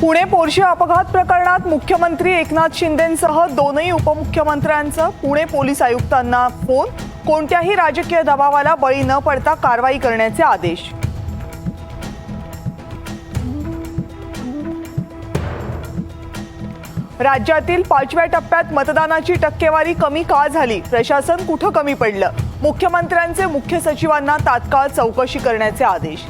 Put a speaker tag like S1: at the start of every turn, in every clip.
S1: Pune Porsche अपघात प्रकरणात मुख्यमंत्री एकनाथ शिंदेसह दोनही उपमुख्यमंत्र्यांचं पुणे पोलीस आयुक्तांना फोन. कोणत्याही राजकीय दबावाला बळी न पडता कारवाई करण्याचे आदेश. राज्यातील पाचव्या टप्प्यात मतदानाची टक्केवारी कमी का झाली? प्रशासन कुठं कमी पडलं? मुख्यमंत्र्यांचे मुख्य सचिवांना तात्काळ चौकशी करण्याचे आदेश.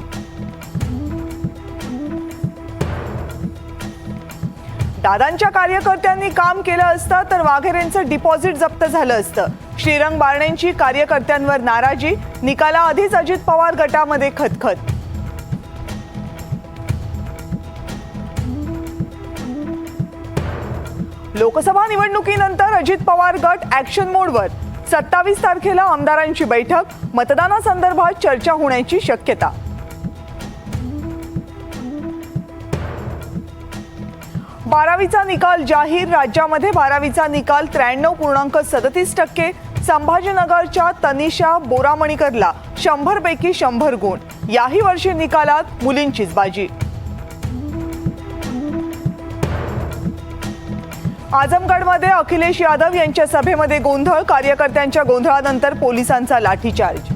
S1: दादांच्या कार्यकर्त्यांनी काम केलं असतं तर वाघेरेंचं डिपॉझिट जप्त झालं असतं. श्रीरंग बारणेंची कार्यकर्त्यांवर नाराजी निकालाआधीच अजित पवार गटामध्ये खतखत. लोकसभा निवडणुकीनंतर अजित पवार गट ऍक्शन मोडवर सत्तावीस तारखेला आमदारांची बैठक मतदानासंदर्भात चर्चा होण्याची शक्यता. बारावीचा निकाल जाहीर. राज्यामध्ये बारावीचा निकाल त्र्याण्णव पूर्णांक सदतीस टक्के. संभाजीनगरच्या तनिषा बोरामणीकरला शंभर पैकी शंभर गुण. याही वर्षी निकालात मुलींचीच बाजी. आजमगडमध्ये अखिलेश यादव यांच्या सभेमध्ये गोंधळ. कार्यकर्त्यांच्या गोंधळानंतर पोलिसांचा लाठीचार्ज.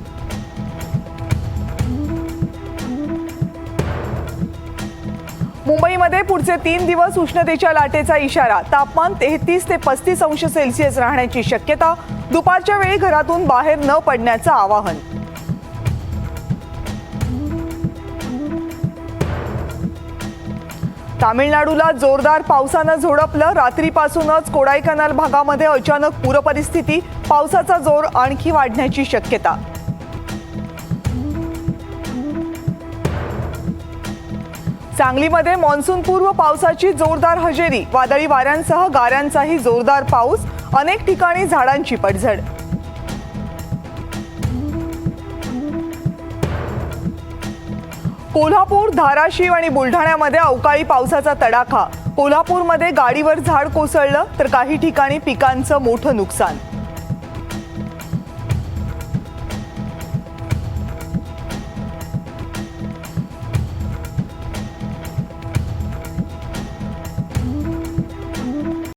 S1: मुंबईमध्ये पुढचे तीन दिवस उष्णतेच्या लाटेचा इशारा. तापमान तेहतीस ते पस्तीस अंश सेल्सिअस राहण्याची शक्यता. दुपारच्या वेळी घरातून बाहेर न पडण्याचं आवाहन. तामिळनाडूला जोरदार पावसानं झोडपलं. रात्रीपासूनच कोडाईकनाल भागामध्ये अचानक पूरपरिस्थिती. पावसाचा जोर आणखी वाढण्याची शक्यता. सांगलीमध्ये मान्सूनपूर्व पावसाची जोरदार हजेरी. वादळी वाऱ्यांसह गाऱ्यांचाही जोरदार पाऊस. अनेक ठिकाणी झाडांची पडझड. कोल्हापूर धाराशिव आणि बुलढाण्यामध्ये अवकाळी पावसाचा तडाखा. कोल्हापूरमध्ये गाडीवर झाड कोसळलं तर काही ठिकाणी पिकांचं मोठं नुकसान.